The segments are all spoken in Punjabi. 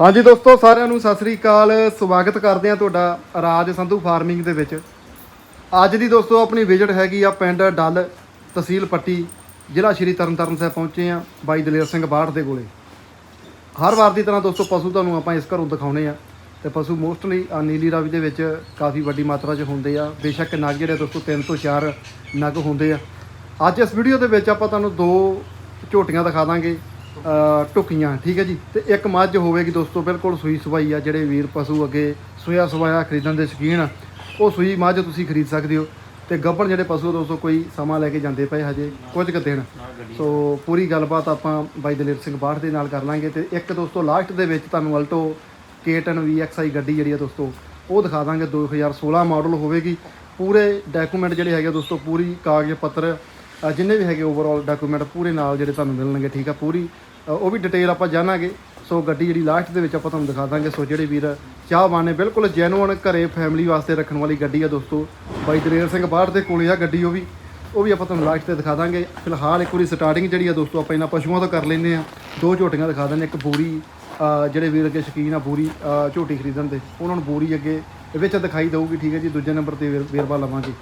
ਹਾਂਜੀ ਦੋਸਤੋ, ਸਾਰਿਆਂ ਨੂੰ ਸਤਿ ਸ੍ਰੀ ਅਕਾਲ। ਸਵਾਗਤ ਕਰਦੇ ਹਾਂ ਤੁਹਾਡਾ ਰਾਜ ਸੰਧੂ ਫਾਰਮਿੰਗ ਦੇ ਵਿੱਚ। ਅੱਜ ਦੀ ਦੋਸਤੋ, ਆਪਣੀ ਵਿਜ਼ਿਟ ਹੈਗੀ ਆ ਪਿੰਡ ਡੱਲ ਤਹਿਸੀਲ ਪੱਟੀ, ਜ਼ਿਲ੍ਹਾ ਸ਼੍ਰੀ ਤਰਨਤਾਰਨ ਸਾਹਿਬ ਪਹੁੰਚੇ ਆ ਬਾਈ ਦਲੇਰ ਸਿੰਘ ਬਾੜ ਦੇ ਕੋਲੇ। ਹਰ ਵਾਰ ਦੀ ਤਰ੍ਹਾਂ ਦੋਸਤੋ, ਪਸ਼ੂ ਤੁਹਾਨੂੰ ਆਪਾਂ ਇਸ ਘਰੋਂ ਦਿਖਾਉਣੇ ਆ। ਤੇ ਪਸ਼ੂ ਮੋਸਟਲੀ ਨੀਲੀ ਰਾਵੀ ਦੇ ਵਿੱਚ ਕਾਫੀ ਵੱਡੀ ਮਾਤਰਾ 'ਚ ਹੁੰਦੇ ਆ। ਬੇਸ਼ੱਕ ਨਗ ਜਿਹੜੇ ਦੋਸਤੋ 3 ਤੋਂ 4 ਨਗ ਹੁੰਦੇ ਆ। ਅੱਜ ਇਸ ਵੀਡੀਓ ਦੇ ਵਿੱਚ ਆਪਾਂ ਤੁਹਾਨੂੰ ਦੋ ਝੋਟੀਆਂ ਦਿਖਾ ਦਾਂਗੇ। ਟੁਕੀਆਂ ਠੀਕ ਹੈ ਜੀ? ਤੇ ਇੱਕ ਮੱਝ ਹੋਵੇਗੀ ਦੋਸਤੋ, ਬਿਲਕੁਲ ਸੂਈ ਸਵਾਈ ਆ, ਜਿਹੜੇ ਵੀਰ ਪਸ਼ੂ ਅੱਗੇ ਸੋਇਆ ਸਵਾਇਆ ਖਰੀਦਣ ਦੇ ਸ਼ੌਕੀਨ ਆ, ਉਹ ਸੂਈ ਮੱਝ ਤੁਸੀਂ ਖਰੀਦ ਸਕਦੇ ਹੋ। ਤੇ ਗੱਭਣ ਜਿਹੜੇ ਪਸ਼ੂ ਦੋਸਤੋ, ਕੋਈ ਸਮਾਂ ਲੈ ਕੇ ਜਾਂਦੇ ਪਏ ਹਜੇ, ਕੁਝ ਕੁ ਦਿਨ। ਸੋ ਪੂਰੀ ਗੱਲਬਾਤ ਆਪਾਂ ਬਾਈ ਦਲੇਰ ਸਿੰਘ ਬਾਠ ਦੇ ਨਾਲ ਕਰ ਲਾਂਗੇ। ਤੇ ਇੱਕ ਦੋਸਤੋ, ਲਾਸਟ ਦੇ ਵਿੱਚ ਤੁਹਾਨੂੰ ਅਲਟੋ K10 VXI ਗੱਡੀ ਜਿਹੜੀ ਆ ਦੋਸਤੋ, ਉਹ ਦਿਖਾ ਦਾਂਗੇ। 2016 ਮਾਡਲ ਹੋਵੇਗੀ। ਪੂਰੇ ਡਾਕੂਮੈਂਟ ਜਿਹੜੇ ਹੈਗੇ ਆ ਦੋਸਤੋ, ਪੂਰੀ ਕਾਗਜ਼ ਪੱਤਰ ਜਿੰਨੇ ਵੀ ਹੈਗੇ ਓਵਰਆਲ ਡਾਕੂਮੈਂਟ, ਪੂਰੇ ਨਾਲ ਜਿਹੜੇ ਤੁਹਾਨੂੰ ਮਿਲਣਗੇ, ਠੀਕ ਆ? ਪੂਰੀ ਉਹ ਵੀ ਡਿਟੇਲ ਆਪਾਂ ਜਾਣਾਂਗੇ। ਸੋ ਗੱਡੀ ਜਿਹੜੀ ਲਾਸਟ ਦੇ ਵਿੱਚ ਆਪਾਂ ਤੁਹਾਨੂੰ ਦਿਖਾ ਦਾਂਗੇ। ਸੋ ਜਿਹੜੇ ਵੀਰ ਚਾਹਵਾਨ ਨੇ, ਬਿਲਕੁਲ ਜੈਨੂਅਨ ਘਰੇ ਫੈਮਿਲੀ ਵਾਸਤੇ ਰੱਖਣ ਵਾਲੀ ਗੱਡੀ ਆ ਦੋਸਤੋ। ਬਾਈ ਦਲੇਰ ਸਿੰਘ ਬਾਹਰ ਦੇ ਕੋਲੇ ਆ ਗੱਡੀ ਉਹ ਵੀ। ਉਹ ਵੀ ਆਪਾਂ ਤੁਹਾਨੂੰ ਲਾਸਟ ਤੇ ਦਿਖਾ ਦਾਂਗੇ। ਫਿਲਹਾਲ ਇੱਕ ਵਾਰੀ ਸਟਾਰਟਿੰਗ ਜਿਹੜੀ ਆ ਦੋਸਤੋ, ਆਪਾਂ ਇਹਨਾਂ ਪਸ਼ੂਆਂ ਤੋਂ ਕਰ ਲੈਂਦੇ ਆ। ਦੋ ਝੋਟੀਆਂ ਦਿਖਾ ਦਿੰਦੇ ਇੱਕ ਬੂਰੀ ਜਿਹੜੇ ਵੀਰ ਅੱਗੇ ਸ਼ੌਕੀਨ ਆ ਬੂਰੀ ਝੋਟੀ ਖਰੀਦਣ ਦੇ। ਉਹਨਾਂ ਨੂੰ ਬੂਰੀ ਅੱਗੇ ਵਿੱਚ ਦਿਖਾਈ ਦਊਗੀ, ਠੀਕ ਹੈ ਜੀ। ਦੂਜੇ ਨੰਬਰ ਤੇ ਵੇਰਵਾ ਲਵਾਂਗੇ।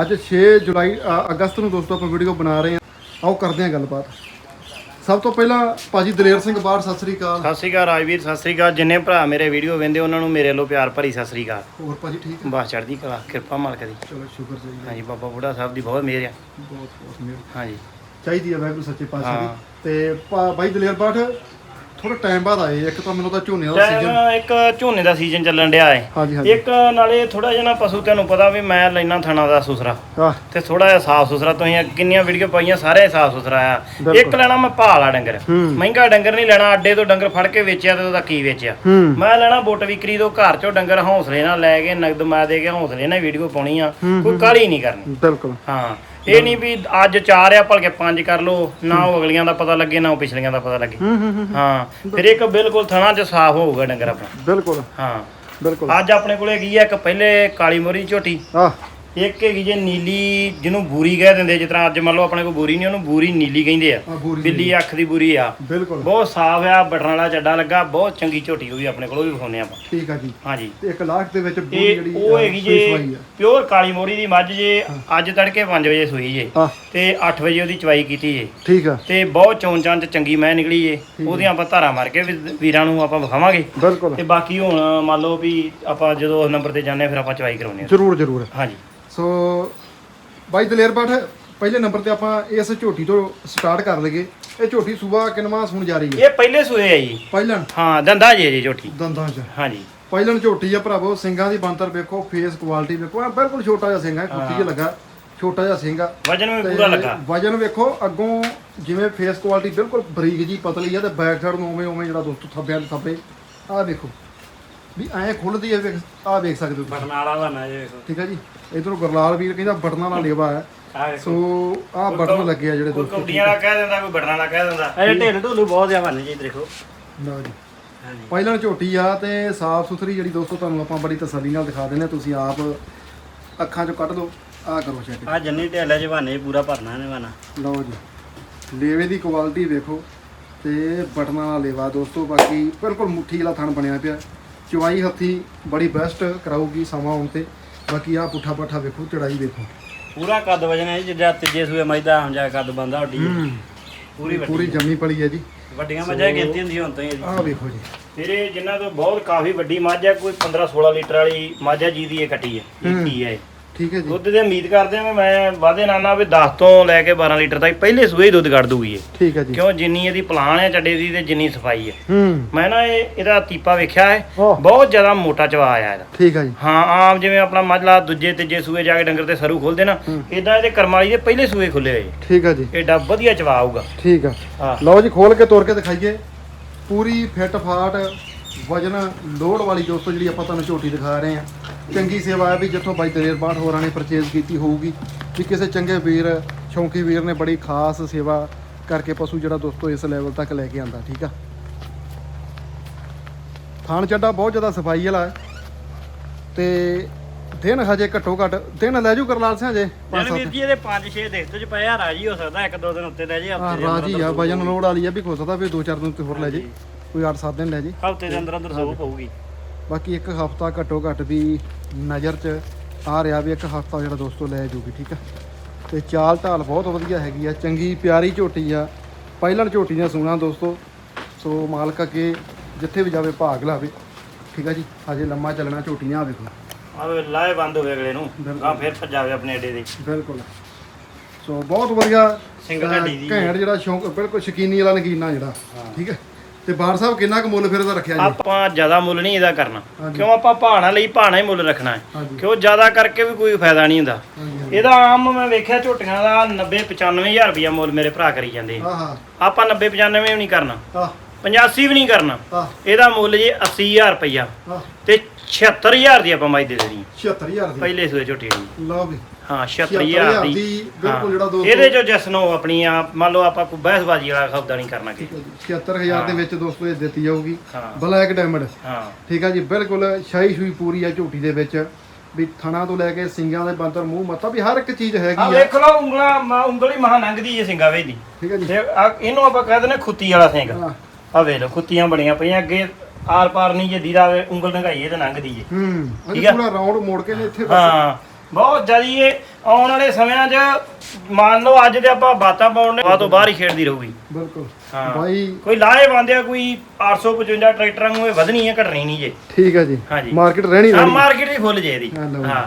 ਅੱਜ 6 ਜੁਲਾਈ ਅਗਸਤ ਨੂੰ ਦੋਸਤੋ ਆਪਾਂ ਵੀਡੀਓ ਬਣਾ ਰਹੇ ਹਾਂ ਆਓ ਕਰਦੇ ਹਾਂ ਗੱਲਬਾਤ। ਸਭ ਤੋਂ ਪਹਿਲਾਂ ਭਾਜੀ ਦਲੇਰ ਸਿੰਘ ਬਾੜ ਸਤਿ ਸ੍ਰੀ ਅਕਾਲ। ਸਤਿ ਸ਼੍ਰੀ ਅਕਾਲ ਰਾਜਵੀਰ ਸਤਿ ਸ਼੍ਰੀ ਅਕਾਲ। ਜਿੰਨੇ ਭਰਾ ਮੇਰੇ ਵੀਡੀਓ ਵੇਂਦੇ ਉਹਨਾਂ ਨੂੰ ਮੇਰੇ ਵੱਲੋਂ ਪਿਆਰ ਭਰੀ ਸਤਿ ਸ਼੍ਰੀ ਅਕਾਲ। ਹੋਰ ਭਾਜੀ ਠੀਕ ਹੈ? ਬਸ ਚੜ੍ਹਦੀ ਕਲਾ ਕਿਰਪਾ ਮਾਲਕ ਦੀ। ਚਲੋ ਸ਼ੁਕਰ ਚਾਹੀਦਾ ਹਾਂਜੀ ਬਾਬਾ ਬੁੱਢਾ ਸਾਹਿਬ ਦੀ ਬਹੁਤ ਮਿਹਰ ਆ। ਬਹੁਤ ਬਹੁਤ ਮਿਹਰ। ਹਾਂਜੀ। ਚਾਹੀਦੀ ਹੈ ਵਾਹਿਗੁਰੂ ਸੱਚੇ ਪਾਤਸ਼ਾਹ ਦੀ। ਤੇ ਭਾਈ ਦਲੇਰ ਬਾਠ ਥੋੜਾ ਟਾਈਮ ਬਾਅਦ ਆਏ ਇੱਕ ਤਾਂ ਮੈਨੂੰ ਤਾਂ ਝੋਨੇ ਦਾ ਸੀਜ਼ਨ ਟਾਈਮ ਇੱਕ ਝੋਨੇ ਦਾ ਸੀਜ਼ਨ ਚੱਲਣ ਡਿਆ ਹਾਂਜੀ ਹਾਂਜੀ। ਇੱਕ ਨਾਲੇ ਥੋੜਾ ਜਿਹਾ ਨਾ ਪਸ਼ੂ ਤੁਹਾਨੂੰ ਪਤਾ ਵੀ ਮੈਂ ਲੈਣਾ ਥਣਾ ਦਾ ਸੁਸਰਾ। ਤੇ ਥੋੜਾ ਜਿਹਾ ਸਾਫ਼ ਸੁਥਰਾ ਤੁਸੀਂ ਕਿੰਨੀਆਂ ਵੀਡੀਓ ਪਾਈਆਂ ਸਾਰੇ ਸਾਫ਼ ਸੁਥਰਾ ਆ। ਇੱਕ ਲੈਣਾ ਮੈਂ ਭਾਲਾ ਡੰਗਰ। ਮਹਿੰਗਾ ਡੰਗਰ ਨਹੀਂ ਲੈਣਾ ਅੱਡੇ ਤੋਂ ਡੰਗਰ ਫੜ ਕੇ ਵੇਚਿਆ ਤੇ ਉਹਦਾ ਕੀ ਵੇਚਿਆ। ਮੈਂ ਲੈਣਾ ਬੁੱਟ ਵਿਕਰੀ ਤੋਂ ਘਰ ਚੋਂ ਡੰਗਰ ਹੌਸਲੇ ਨਾਲ ਲੈ ਕੇ ਨਗਦ ਮੈਂ ਦੇ ਕੇ ਹੌਸਲੇ ਨਾਲ ਵੀਡੀਓ ਪਾਉਣੀ ਆ। ਕੋਈ ਕਾਲੀ ਨਹੀਂ ਕਰਨੀ। ਬਿਲਕੁਲ। ਹਾਂ। ਇਹ ਨਹੀਂ ਵੀ ਅੱਜ ਚਾਰ ਆ ਭਲਕੇ ਪੰਜ ਕਰ ਲੋ ਨਾ ਉਹ ਅਗਲੀਆਂ ਦਾ ਪਤਾ ਲੱਗੇ ਨਾ ਉਹ ਪਿਛਲੀਆਂ ਦਾ ਪਤਾ ਲੱਗੇ। ਹੂੰ ਹੂੰ ਹੂੰ ਹਾਂ। ਫਿਰ ਇੱਕ ਬਿਲਕੁਲ ਥਣਾ ਚ ਸਾਫ਼ ਹੋਊਗਾ ਡੰਗਰ ਆਪਣਾ। ਬਿਲਕੁਲ। ਹਾਂ। ਬਿਲਕੁਲ। ਅੱਜ ਆਪਣੇ ਕੋਲੇ ਹੈਗੀ ਆ ਇੱਕ ਪਹਿਲੇ ਕਾਲੀ ਮੋਰੀ ਝੋਟੀ। ਆਹ। ਇੱਕ ਹੈਗੀ ਜੇ ਨੀਲੀ ਜਿਹਨੂੰ ਬੂਰੀ ਕਹਿ ਦਿੰਦੇ ਜਿਸ ਤਰ੍ਹਾਂ ਅੱਜ ਮੰਨ ਲਓ ਆਪਣੇ ਕੋਲ ਬੂਰੀ ਨਹੀਂ ਉਹਨੂੰ ਬੂਰੀ ਨੀਲੀ ਕਹਿੰਦੇ ਆ। ਬੂਰੀ ਬਿੱਲੀ ਅੱਖ ਦੀ ਬੂਰੀ ਆ। ਬਿਲਕੁਲ। ਬਹੁਤ ਸਾਫ਼ ਆ ਬਟਨ ਵਾਲਾ ਚੱਡਾ ਲੱਗਾ ਬਹੁਤ ਚੰਗੀ ਝੋਟੀ ਉਹ ਵੀ ਆਪਣੇ ਕੋਲ ਉਹ ਵੀ ਵਿਖਾਉਂਦੇ ਆਪਾਂ। ਠੀਕ ਆ ਜੀ। ਹਾਂਜੀ। ਤੇ ਇੱਕ ਲਾਸਟ ਦੇ ਵਿੱਚ ਬੂਰੀ ਇਹ ਜਿਹੜੀ ਉਹ ਹੈਗੀ ਜੇ ਆ। ਪਿਓਰ ਕਾਲੀ ਮੋਰੀ ਦੀ ਮੱਝ ਜੇ ਅੱਜ ਤੜਕੇ 5 ਵਜੇ ਸੂਈ ਜੇ। ਆਹ ਤੇ 8 ਵਜੇ ਉਹਦੀ ਚਵਾਈ ਕੀਤੀ ਜੇ। ਠੀਕ ਆ। ਤੇ ਬਹੁਤ ਚੋਣ ਚਾਂ ਚ ਚੰਗੀ ਮੈਂ ਨਿਕਲੀ ਏ ਉਹਦੀਆਂ ਆਪਾਂ ਧਾਰਾਂ ਮਾਰ ਕੇ ਵੀ- ਵੀਰਾਂ ਨੂੰ ਆਪਾਂ ਵਿਖਾਵਾਂਗੇ। ਬਿਲਕੁਲ। ਤੇ ਬਾਕੀ ਹੁਣ ਮੰਨ ਲਓ ਵੀ ਆਪਾਂ ਜਦੋਂ ਉਸ ਨੰਬਰ ਤੇ ਜਾਂਦੇ ਹਾਂ ਫਿਰ ਆਪਾਂ ਚਵਾਈ ਕਰਾਉਂਦੇ ਹਾਂ ਜਰੂਰ ਜਰੂਰ। ਹਾਂਜੀ। ਸੋ ਬਾਈ ਦਲੇਰ ਬਾਠ ਪਹਿਲੇ ਨੰਬਰ ਤੇ ਆਪਾਂ ਇਸ ਝੋਟੀ ਤੋਂ ਸਟਾਰਟ ਕਰ ਲਈਏ। ਇਹ ਝੋਟੀ ਸੂਬਾ ਕਿਨਵਾ ਸੁਣ ਜਾ ਰਹੀ ਹੈ? ਇਹ ਪਹਿਲੇ ਸੂਏ ਆ ਜੀ। ਪਹਿਲਣ? ਹਾਂ ਦੰਦਾ ਜੇ ਜੀ ਝੋਟੀ। ਦੰਦਾਂ 'ਚ। ਹਾਂਜੀ। ਪਹਿਲਣ ਝੋਟੀ ਆ ਭਰਾਵੋ ਸਿੰਘਾਂ ਦੀ ਬੰਤਰ ਵੇਖੋ ਫੇਸ ਕੁਆਲਿਟੀ ਵੇਖੋ ਐ ਬਿਲਕੁਲ ਛੋਟਾ ਜਿਹਾ ਸਿੰਘ ਹੈ ਕੁੱਤੀ ਜਿਹਾ ਲੱਗਾ ਛੋਟਾ ਜਿਹਾ ਸਿੰਘ ਆ। ਵਜਨ ਵੀ ਪੂਰਾ ਲੱਗਾ। ਵਜਨ ਵੇਖੋ ਅੱਗੋਂ ਜਿਵੇਂ ਫੇਸ ਕੁਆਲਿਟੀ ਬਿਲਕੁਲ ਬਰੀਕ ਜੀ ਪਤਲੀ ਆ ਤੇ ਬੈਕ ਸਾਈਡ ਨੂੰ ਉਵੇਂ ਉਵੇਂ ਜਿਹੜਾ ਦੋਸਤੋ ਥੱਬੇ ਵਾਲੇ ਥੱਬੇ ਆਹ ਵੇਖੋ। ਵੀ ਐਂ ਖੁੱਲਦੀ ਹੈ ਵੇਖ ਆਹ ਵੇਖ ਸਕਦੇ ਹੋ ਤੁਸੀਂ। ਬਰਨਾਲਾ ਦਾ ਨਾ ਜੇ ਵੇਖੋ। ਠੀਕ ਹੈ ਜੀ? ਇਧਰੋਂ ਗਰਲਾਲ ਵੀਰ ਕਹਿੰਦਾ ਬਟਨਾਂ ਵਾਲਾ ਲੇਵਾ ਹੈ। ਆ ਸੋ ਆਹ ਬਟਨ ਲੱਗੇ ਆ ਜਿਹੜੇ ਕੋਈ ਦੋਸਤੋ ਕੌਡੀਆਂ ਵਾਲਾ ਕਹਿ ਦਿੰਦਾ ਕੋਈ ਬਟਨਾਂ ਵਾਲਾ ਕਹਿ ਦਿੰਦਾ। ਇਹ ਢੇਲ ਢੋਲੂ ਬਹੁਤ ਜ਼ਿਆਦਾ ਬਣ ਜੀ ਦੇਖੋ। ਲਓ ਜੀ। ਹਾਂਜੀ। ਪਹਿਲਾਂ ਝੋਟੀ ਆ ਤੇ ਸਾਫ਼ ਸੁਥਰੀ ਜਿਹੜੀ ਦੋਸਤੋ ਤੁਹਾਨੂੰ ਆਪਾਂ ਬੜੀ ਤਸੱਲੀ ਨਾਲ ਦਿਖਾ ਦਿੰਦੇ ਹਾਂ ਤੁਸੀਂ ਆਪ ਅੱਖਾਂ ਚੋਂ ਕੱਢ ਲਓ ਆਹ ਕਰੋ ਚੈੱਕ ਆ ਜੰਨੀ ਢੇਲੇ ਜਵਾਨੇ ਪੂਰਾ ਭਰਨਾ ਇਹਨੇ ਬਣਾ ਲਓ ਜੀ। ਲੇਵੇ ਦੀ ਕੁਆਲਿਟੀ ਵੇਖੋ ਤੇ ਬਟਨਾਂ ਵਾਲਾ ਲੇਵਾ ਦੋਸਤੋ ਬਾਕੀ ਬਿਲਕੁਲ ਮੁੱਠੀ ਵਾਲਾ ਥਣ ਬਣਿਆ ਪਿਆ। ਚਵਾਈ ਹੱਥੀ ਬੜੀ ਬੈਸਟ ਕਰਾਊਗੀ ਸਮਾਂ ਆਉਣ ਤੇ। ਬਾਕੀ ਆਹ ਪੁੱਠਾ ਪੱਠਾ ਵੇਖੋ ਚੜਾਈ ਵੇਖੋ। ਪੂਰਾ ਕੱਦ ਵਜਨ ਹੈ ਜਿੱਦਾਂ ਤੀਜੇ ਸੂਏ ਮੱਝਦਾ ਹੁਣ ਜਾ ਕੱਦ ਬੰਦਾ ਹੱਡੀ ਪੂਰੀ ਵੱਡੀ। ਪੂਰੀ ਜੰਮੀ ਪਲੀ ਹੈ ਜੀ। ਵੱਡੀਆਂ ਮੱਝਾਂ ਗਿਣਤੀ ਹੁੰਦੀ ਹੁਣ ਤੋਂ ਹੀ ਆਹ ਵੇਖੋ ਜੀ। ਤੇਰੇ ਜਿਨ੍ਹਾਂ ਤੋਂ ਬਹੁਤ ਕਾਫੀ ਵੱਡੀ ਮੱਝ ਹੈ ਕੋਈ 15 16 ਲੀਟਰ ਵਾਲੀ ਮੱਝ ਹੈ ਜਿਹਦੀ ਇਹ ਕੱਟੀ ਹੈ ਇਹ ਕੀ ਹੈ ਇਹ। ਠੀਕ ਹੈ ਜੀ। ਦੁੱਧ ਦੀ ਉਮੀਦ ਕਰਦੇ ਆ ਮੈਂ ਵਾਦੇ ਨਾਨਾ ਵੀ 10 ਤੋਂ ਲੈ ਕੇ 12 ਲੀਟਰ ਤੱਕ ਪਹਿਲੇ ਸੂਏ ਹੀ ਦੁੱਧ ਕੱਢ ਦੂਗੀ ਇਹ। ਠੀਕ ਹੈ ਜੀ। ਕਿਉਂ ਜਿੰਨੀ ਇਹਦੀ ਪਲਾਨ ਹੈ ਚੱਡੇ ਦੀ ਤੇ ਜਿੰਨੀ ਸਫ਼ਾਈ ਹੈ। ਹੂੰ। ਮੈਂ ਨਾ ਇਹ ਇਹਦਾ ਤੀਪਾ ਵੇਖਿਆ ਹੈ। ਓਹ ਬਹੁਤ ਜ਼ਿਆਦਾ ਮੋਟਾ ਚਵਾ ਆਇਆ ਇਹਦਾ। ਠੀਕ ਹੈ ਜੀ। ਹਾਂ ਆਮ ਜਿਵੇਂ ਆਪਣਾ ਮੱਝਲਾ ਦੂਜੇ ਤੀਜੇ ਸੂਏ ਜਾ ਕੇ ਡੰਗਰ ਤੇ ਸਰੂ ਖੋਲਦੇ ਨਾ ਇਦਾਂ ਇਹਦੇ ਕਰਮ ਵਾਲੀ ਦੇ ਪਹਿਲੇ ਸੂਏ ਖੁੱਲੇ ਹੋਏ ਠੀਕ ਹੈ ਜੀ। ਏਡਾ ਵਧੀਆ ਚਵਾ ਆਊਗਾ। ਠੀਕ ਆ। ਹਾਂ। ਲਓ ਜੀ ਖੋਲ ਕੇ ਤੋੜ ਕੇ ਦਿਖਾਈਏ। ਪੂਰੀ ਫਿੱਟ ਫਾਟ ਵਜਨ ਲੋਡ ਵਾਲੀ ਦੋਸਤੋ ਜਿਹੜੀ ਆਪਾਂ ਤੁਹਾਨੂੰ ਝੋਟੀ ਦਿਖਾ ਰਹੇ ਆ ਚੰਗੀ ਸੇਵਾ ਹੈ ਵੀ ਜਿੱਥੋਂ ਬਾਈ ਦਲੇਰ ਬਾਠ ਹੋਰਾਂ ਨੇ ਪਰਚੇਜ਼ ਕੀਤੀ ਹੋਊਗੀ। ਵੀ ਕਿਸੇ ਚੰਗੇ ਵੀਰ ਸ਼ੌਂਕੀ ਵੀਰ ਨੇ ਬੜੀ ਖਾਸ ਸੇਵਾ ਕਰਕੇ ਪਸ਼ੂ ਜਿਹੜਾ ਦੋਸਤੋ ਇਸ ਲੈਵਲ ਤੱਕ ਲੈ ਕੇ ਆਂਦਾ ਠੀਕ ਆ? ਥਾਣ ਚੱਡਾ ਬਹੁਤ ਜ਼ਿਆਦਾ ਸਫ਼ਾਈ ਵਾਲਾ ਤੇ ਦਿਨ ਹਜੇ ਘੱਟੋ ਘੱਟ ਦਿਨ ਲੈ ਜੂ ਕਰਲਾਲ ਸਿੰਘ ਜਨ ਵੀਰ ਜੀ ਇਹਦੇ 5-6 ਦੇਖਤੇ ਚ ਪਏ ਆ ਰਾਜੀ ਹੋ ਸਕਦਾ ਇੱਕ ਦੋ ਦਿਨ ਉੱਤੇ ਲੈ ਜੇ ਰਾਜੀ ਆ ਵਜਨ ਲੋਡ ਵਾਲੀ ਆ ਵੀ ਹੋ ਸਕਦਾ ਵੀ ਦੋ ਚਾਰ ਦਿਨ ਤੇ ਹੋਰ ਲੈ ਜੇ। ਕੋਈ 8-7 ਦਿਨ ਲੈ ਜੇ। ਹਫ਼ਤੇ ਦੇ ਅੰਦਰ ਅੰਦਰ ਸੋ ਪਊਗੀ। ਬਾਕੀ ਇੱਕ ਹਫਤਾ ਘੱਟੋ ਘੱਟ ਵੀ ਨਜ਼ਰ 'ਚ ਆ ਰਿਹਾ ਵੀ ਇੱਕ ਹਫਤਾ ਜਿਹੜਾ ਦੋਸਤੋ ਲੈ ਜੂਗੀ ਠੀਕ ਆ? ਤੇ ਚਾਲ ਢਾਲ ਬਹੁਤ ਵਧੀਆ ਹੈਗੀ ਆ ਚੰਗੀ ਪਿਆਰੀ ਝੋਟੀ ਆ ਪਹਿਲਣ ਝੋਟੀ ਦੀਆਂ ਸੂਣਾ ਦੋਸਤੋ। ਸੋ ਮਾਲਕ ਅੱਗੇ ਜਿੱਥੇ ਵੀ ਜਾਵੇ ਭਾਗ ਲਾਵੇ ਠੀਕ ਆ ਜੀ? ਹਜੇ ਲੰਮਾ ਚੱਲਣਾ ਝੋਟੀਆਂ ਆ ਵੇਖੋ। ਆਵੇ ਲਾਏ ਬੰਦ ਹੋਵੇ ਅਗਲੇ ਨੂੰ। ਆ ਫਿਰ ਭੱਜਾਵੇ ਆਪਣੇ ਅੱਡੇ ਦੇ ਬਿਲਕੁਲ। ਸੋ ਬਹੁਤ ਵਧੀਆ ਸਿੰਗਲ ਢੱਡੀ ਦੀ। ਘੈਂਟ ਜਿਹੜਾ ਸ਼ੌਂਕ ਬਿਲਕੁਲ ਸ਼ਕੀਨੀ ਵਾਲਾ ਨਗੀਨਾ ਜਿਹੜਾ ਠੀਕ ਹੈ ਤੇ ਬਾਰ ਸਾਹਿਬ ਕਿੰਨਾ ਕੁ ਮੁੱਲ ਫਿਰ ਉਹਦਾ ਰੱਖਿਆ ਜੀ? ਆਪਾਂ ਜ਼ਿਆਦਾ ਮੁੱਲ ਨਹੀਂ ਇਹਦਾ ਕਰਨਾ। ਕਿਉਂ ਆਪਾਂ ਭਾਣਾ ਲਈ ਭਾਣਾ ਹੀ ਮੁੱਲ ਰੱਖਣਾ ਹੈ। ਕਿਉਂ ਜ਼ਿਆਦਾ ਕਰਕੇ ਵੀ ਕੋਈ ਫਾਇਦਾ ਨਹੀਂ ਹੁੰਦਾ। ਇਹਦਾ ਆਮ ਮੈਂ ਵੇਖਿਆ ਝੋਟੀਆਂ ਦਾ 90 95000 ਰੁਪਇਆ ਮੁੱਲ ਮੇਰੇ ਭਰਾ ਕਰੀ ਜਾਂਦੇ ਆਪਾਂ 90 95 ਵੀ ਨਹੀਂ ਕਰਨਾ। ਹਾਂ 85 ਵੀ ਨਹੀਂ ਕਰਨਾ। ਇਹਦਾ ਮੁੱਲ ਜੇ 80000 ਰੁਪਇਆ ਤੇ 76000 ਦੀ ਆਪਾਂ ਮਾਈ ਦੇ ਦੇਣੀ 76000 ਦੀ। ਪਹਿਲੇ ਸੂਏ ਝੋਟੀ ਲਓ ਵੀ। ਹਾਂ 76000 76000 ਦੀ ਬਿਲਕੁਲ ਜਿਹੜਾ ਦੋਸਤੋ ਇਹਦੇ ਚੋਂ ਜਸਨੋ ਆਪਣੀ ਆ ਮੰਨ ਲਓ ਆਪਾਂ ਕੋਈ ਬਹਿਸਬਾਜ਼ੀ ਵਾਲਾ ਖਬਦਾ ਨਹੀਂ ਕਰਨਾ ਕਿ 76000 ਦੇ ਵਿੱਚ ਦੋਸਤੋ ਇਹ ਦਿੱਤੀ ਜਾਊਗੀ। ਹਾਂ। Black diamond. ਹਾਂ। ਠੀਕ ਆ ਜੀ ਬਿਲਕੁਲ ਸ਼ਾਹੀ ਸ਼ੂਈ ਪੂਰੀ ਆ ਝੋਟੀ ਦੇ ਵਿੱਚ। ਵੀ ਥਣਾ ਤੋਂ ਲੈ ਕੇ ਸਿੰਗਾਂ ਦੇ ਬੰਦਰ ਮੂੰਹ ਮੱਥਾ ਵੀ ਹਰ ਇੱਕ ਚੀਜ਼ ਹੈਗੀ ਆ। ਵੇਖ ਲਓ ਉਂਗਲਾਂ ਉਂਗਲੀ ਮਹਾ ਲੰਘਦੀ ਏ ਸਿੰਘਾ ਵੇ ਦੀ ਠੀਕ ਆ ਜੀ। ਤੇ ਆ ਇਹਨੂੰ ਆਪਾਂ ਕਹਿ ਦਿੰਦੇ ਖੁੱਤੀ ਵਾਲਾ ਸਿੰਘ। ਹਾਂ। ਆ ਵੇਖ ਲਓ ਖੁੱਤੀਆਂ ਬੜੀਆਂ ਪਈਆਂ ਅੱਗੇ ਆਰ ਪਾਰ ਨਹੀਂ ਜੇ ਦੀਦਾ ਉਂਗਲ ਲੰਘਾਈਏ ਤੇ ਲੰਘਦੀ ਏ। ਹੂੰ। ਠੀਕ ਆ। ਪੂਰਾ ਰਾਉਂਡ ਮੋੜ ਕੇ ਨੇ ਇੱਥੇ ਬਸ। ਹਾਂ। ਬਹੁਤ ਜਿਆਦੀ ਇਹ ਆਉਣ ਵਾਲੇ ਸਮਿਆਂ 'ਚ ਮੰਨ ਲਓ ਅੱਜ ਤੇ ਆਪਾਂ ਬਾਤਾਂ ਪਾਉਣ ਨੇ ਬਾਅਦ ਤੋਂ ਬਾਹਰ ਹੀ ਖੇਡਦੀ ਰਹੂਗੀ। ਬਿਲਕੁਲ। ਹਾਂ। ਬਾਈ ਕੋਈ ਲਾਏ ਬੰਦੇ ਆ ਕੋਈ 855 ਟਰੈਕਟਰਾਂ ਨੂੰ ਇਹ ਵਧਣੀ ਹੈ ਘਟਣੀ ਨਹੀਂ ਜੇ। ਠੀਕ ਆ ਜੀ। ਹਾਂਜੀ। ਮਾਰਕੀਟ ਰਹਿਣੀ ਹਾਂ ਮਾਰਕੀਟ ਦੀ ਫੁੱਲ ਜੇ ਇਹਦੀ। ਹਾਂ। ਹਾਂ